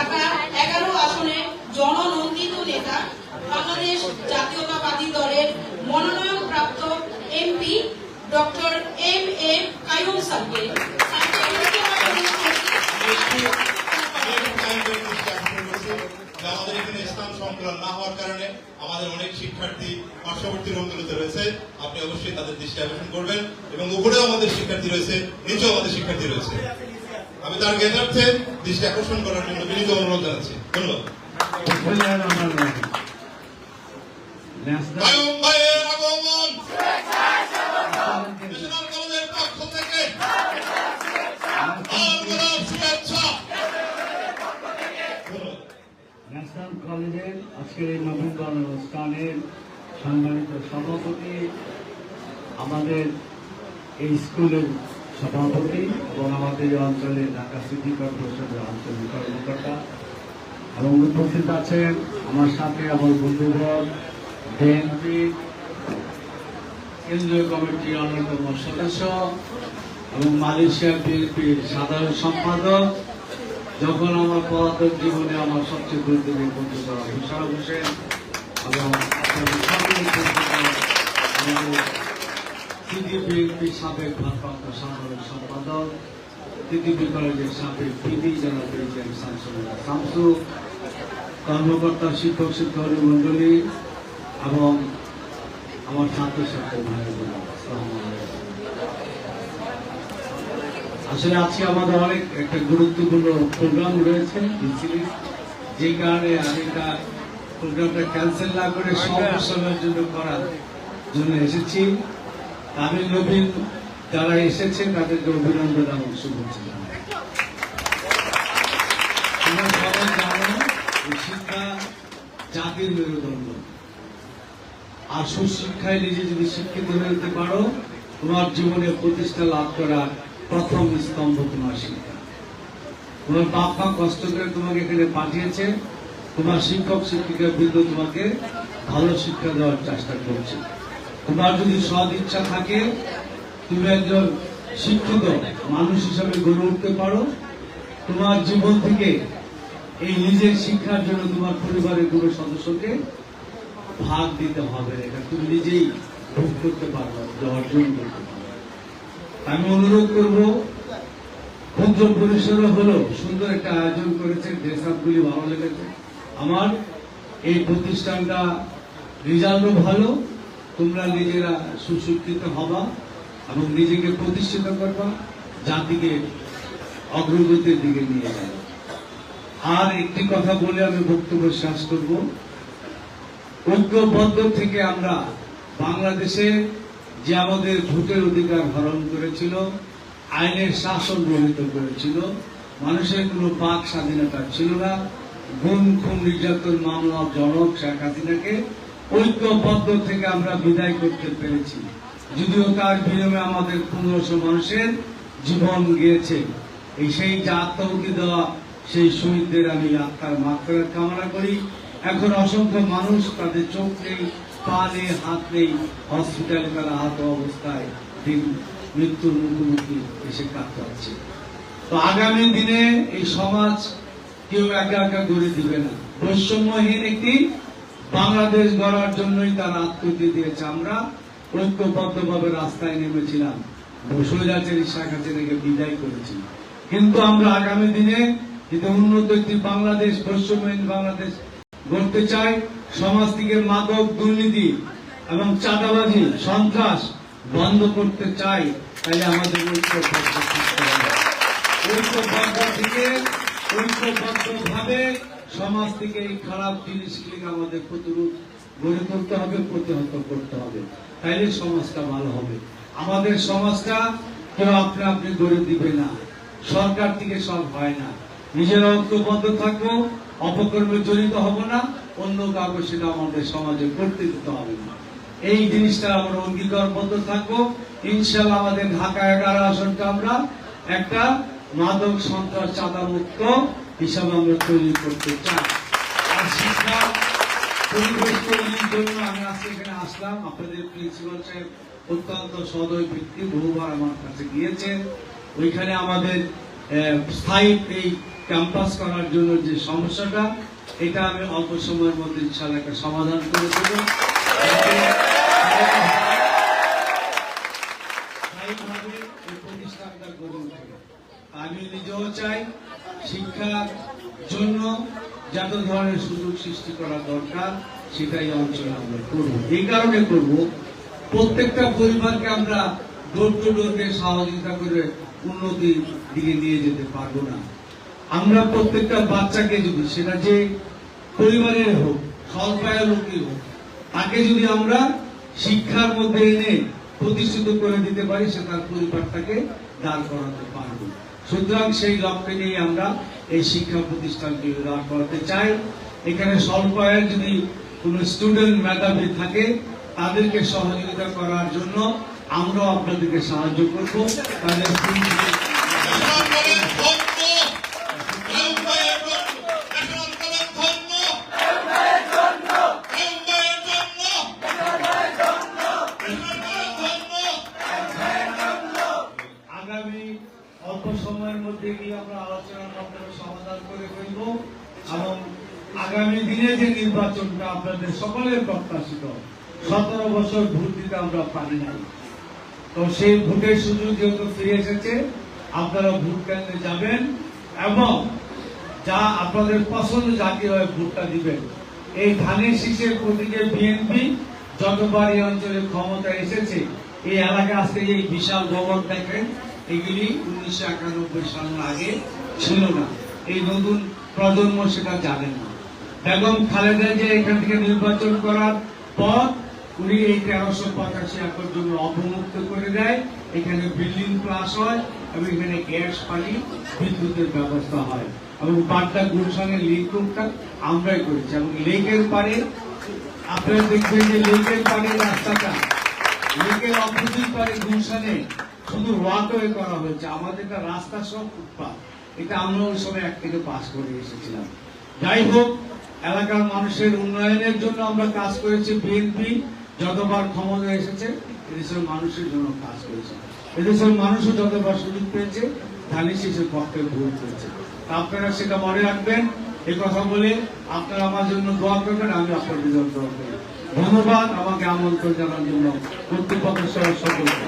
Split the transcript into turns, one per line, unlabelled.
ঢাকা এগারো আসনে জননন্দিত নেতা বাংলাদেশ জাতীয়তাবাদী দলের মনোনয়ন প্রাপ্ত MP doctor M A Kayum.
যে আমাদের এখানে স্থান সংকলন না হওয়ার কারণে আমাদের অনেক শিক্ষার্থী পার্শ্ববর্তী রোগগুলোতে রয়েছে আপনি অবশ্যই তাদের দৃষ্টি আকর্ষণ করবেন এবং উপরেও আমাদের শিক্ষার্থী রয়েছে, নিচেও আমাদের শিক্ষার্থী রয়েছে আমি তার জ্ঞাতার্থে দৃষ্টি আকর্ষণ করার জন্য বিনীত অনুরোধ জানাচ্ছি। ধন্যবাদ। কলেজের
আজকের এই নবীনবরণ অনুষ্ঠানের সম্মানিত সভাপতি আমাদের এই স্কুলের সভাপতি এবং আমাদের এই অঞ্চলের ঢাকা সিটি কর্পোরেশনের আঞ্চলিক কর্মকর্তা এবং উপস্থিত আছেন আমার সাথে আমার বন্ধুবর বিএনপি, কেন্দ্রীয় কমিটির অন্যতম সদস্য এবং মালয়েশিয়া বিএনপির সাধারণ সম্পাদক। যখন আমার পদার্থক জীবনে আমার সবচেয়ে গুরুত্বপূর্ণ পরিচিত হুসার হোসেন এবং আমাদের সাবেক ভারপ্রাপ্ত সাধারণ সম্পাদক টিটিপি কলেজের সাবেক পিডি জেলা প্রেসিডেন্ট শামসুল্লাহ শামসু কর্মকর্তা, শিক্ষক শিক্ষক মন্ডলী এবং আমার ছাত্রছাত্রী ভাই। আসলে আজকে আমাদের অনেক একটা গুরুত্বপূর্ণ প্রোগ্রাম রয়েছে যে কারণে আমি এটা প্রোগ্রামটা ক্যান্সেল না করে সব সময়ের জন্য করার জন্য এসেছি আমি নবীন যারা এসেছে তাদেরকে অভিনন্দন এবং শুভেচ্ছা সবাই শিক্ষা জাতির মেরুদণ্ড। আর সুশিক্ষায় নিজে যদি শিক্ষিত যেতে পারো, তোমার জীবনে প্রতিষ্ঠা লাভ করার প্রথম স্তম্ভ তোমার শিক্ষা। তোমার বাপ কষ্ট করে তোমাকে এখানে পাঠিয়েছে, তোমার শিক্ষক শিক্ষিকা বৃন্দ তোমাকে ভালো শিক্ষা দেওয়ার চেষ্টা করছে। তোমার যদি সদ ইচ্ছা থাকে, তুমি একজন শিক্ষিত মানুষ হিসাবে গড়ে উঠতে পারো। তোমার জীবন থেকে এই নিজের শিক্ষার জন্য তোমার পরিবারের কোনো সদস্যকে ভাগ দিতে হবে এটা তুমি নিজেই ভোগ করতে পারবে অর্জন করতে পারবে। আমি অনুরোধ করব, ক্ষুদ্র পরিসরে হলো সুন্দর একটা আয়োজন করেছে ড্রেস আপগুলি ভালো লেগেছে। আমার এই প্রতিষ্ঠানটা রেজাল্টও ভালো তোমরা নিজেরা সুশিক্ষিত হবা এবং নিজেকে প্রতিষ্ঠিত করবা, জাতিকে অগ্রগতির দিকে নিয়ে যাবে আর একটি কথা বলে আমি বক্তব্য শেষ করব। ঐক্যবদ্ধ থেকে আমরা বাংলাদেশে যে আমাদের ভোটের অধিকার হরণ করেছিল, আইনের শাসন গ্রহিত করেছিল, মানুষের কোনো বাক স্বাধীনতা ছিল না। গুম, খুন, নির্যাতন, মামলা, জনক, শেখ হাসিনাকে ঐক্যবদ্ধ থেকে আমরা বিদায় করতে পেরেছি। যদিও তার বিনিময়ে আমাদের পনেরোশো মানুষের জীবন গিয়েছে। এই সেই যে আত্মাহুতি দেওয়া, সেই শহীদদের আমি আত্মার মাত্রার কামনা করি। এখন অসংখ্য মানুষ তাদের চোখ নেই, পা নেই, হাত নেই, হসপিটালে তারা আহত অবস্থায় দিন, মৃত্যুর মুখোমুখি এসে কাটাচ্ছে তো আগামী দিনে এই সমাজ কেউ একা একা গড়ে দিবে না। বৈষম্যহীন একটি বাংলাদেশ গড়ার জন্যই তারা আত্মহত্যা দিয়েছে আমরা। ঐক্যবদ্ধভাবে রাস্তায় নেমেছিলাম। বিদায় কিন্তু আমরা আগামী দিনে উন্নত একটি বাংলাদেশ বাংলাদেশ গড়তে চাই সমাজ থেকে মাদক, দুর্নীতি এবং চাঁদাবাজি, সন্ত্রাস বন্ধ করতে চাই, তাহলে আমাদের ঐক্যবদ্ধ থেকে ঐক্যবদ্ধ ভাবে সমাজ থেকে এই খারাপ জিনিসগুলিকে আমাদের প্রতিরোধ গড়ে তুলতে হবে, প্রতিহত করতে হবে। তাইলে সমাজটা ভালো হবে। আমাদের সমাজটা কেউ আপনি আপনি গড়ে দিবে না। সরকার থেকে সব হয় না। নিজেরা ঐক্যবদ্ধ থাকব অপকর্মে জড়িত হব না, অন্য কাউকে সেটা আমাদের সমাজে করতে দিতে হবে না। এই জিনিসটা আমরা অঙ্গীকারবদ্ধ থাকব। ইনশাল্লাহ আমাদের ঢাকা এগারো আসনটা আমরা একটা মাদক সন্ত্রাস চাঁদা মুক্ত হিসাবে আমরা তৈরি করতে চাই। পরিবেশ তৈরির জন্য আমি আজকে এখানে আসলাম। আপনাদের প্রিন্সিপাল সাহেব অত্যন্ত সদয় ব্যক্তি, বহুবার আমার কাছে গিয়েছেন। ওইখানে আমাদের স্থায়ী এই ক্যাম্পাস করার জন্য যে সমস্যাটা, এটা আমি অল্প সময়ের মধ্যে ইনশাল্লাহ একটা সমাধান করে দেবো। আমি নিজেও চাই শিক্ষার জন্য যত ধরনের সুযোগ সৃষ্টি করা দরকার, সেটাই অঞ্চলে আমরা করব। এই কারণে করব, প্রত্যেকটা পরিবারকে আমরা ডোর টু ডোরকে সহযোগিতা করে উন্নতির দিকে নিয়ে যেতে পারব না। আমরা প্রত্যেকটা বাচ্চাকে যদি, সেটা যে পরিবারের হোক স্বল্পায় লোকই হোক, তাকে যদি আমরা শিক্ষার মধ্যে এনে প্রতিষ্ঠিত করে দিতে পারি, সে তার পরিবারটাকে দাঁড় করাতে পারব। সুতরাং সেই লক্ষ্যে নিয়ে আমরা এই শিক্ষা প্রতিষ্ঠানটি দাঁড় করাতে চাই। এখানে স্বল্প যদি কোনো স্টুডেন্ট মেধাবী থাকে, তাদেরকে সহযোগিতা করার জন্য আমরাও আপনাদেরকে সাহায্য করব। তাদের আগামী দিনে যে নির্বাচনটা আপনাদের সকলের প্রত্যাশিত, সতেরো বছর ভোট দিতে আমরা পারি নাই। তো সেই ভোটের সুযোগ যেহেতু ফিরে এসেছে, আপনারা ভোট কেন্দ্রে যাবেন এবং যা আপনাদের পছন্দ জাতি হয় ভোটটা দিবেন। এই ধানের শীষের প্রতীকে বিএনপি যতবার এই অঞ্চলে ক্ষমতা এসেছে, এই এলাকা আজকে এই বিশাল ভবন দেখেন, এগুলি উনিশশো একানব্বই সালের আগে ছিল না। এই নতুন প্রজন্ম সেটা জানেন না। বেগম খালেদা যে এখান থেকে নির্বাচন করার পর উনি এই তেরোশো পঁচাশি একর জমি অবমুক্ত করে দেয়। এখানে বিল্ডিং ক্লাস হয় এবং এখানে গ্যাস পানি, বিদ্যুতের ব্যবস্থা হয়। এবং বাড্ডা গুলশানের লিক রোডটা আমরাই করেছি। এবং লেকের পারে আপনারা দেখবেন যে লেকের পারে রাস্তাটা লেকের অপোজিট পারে গুলশানে শুধু ওয়াকওয়ে করা হয়েছে। আমাদের রাস্তা সব ফুটপাথ এটা আমরা ওই সময় এক থেকে পাস করে এসেছিলাম। যাই হোক, এলাকার মানুষের উন্নয়নের জন্য আমরা কাজ করেছি বিএনপি যতবার ক্ষমতা এসেছে, এদেশের মানুষের জন্য কাজ করেছে। এদেশের মানুষও যতবার সুযোগ পেয়েছে ধানের শীষের পক্ষে ভোট করেছে আপনারা সেটা মনে রাখবেন। এই কথা বলে আপনারা আমার জন্য দোয়া করবেন, আমি আপনাদের জন্য দোয়া করি। ধন্যবাদ, আমাকে আমন্ত্রণ জানার জন্য। কর্তৃপক্ষ সহ সকলকে।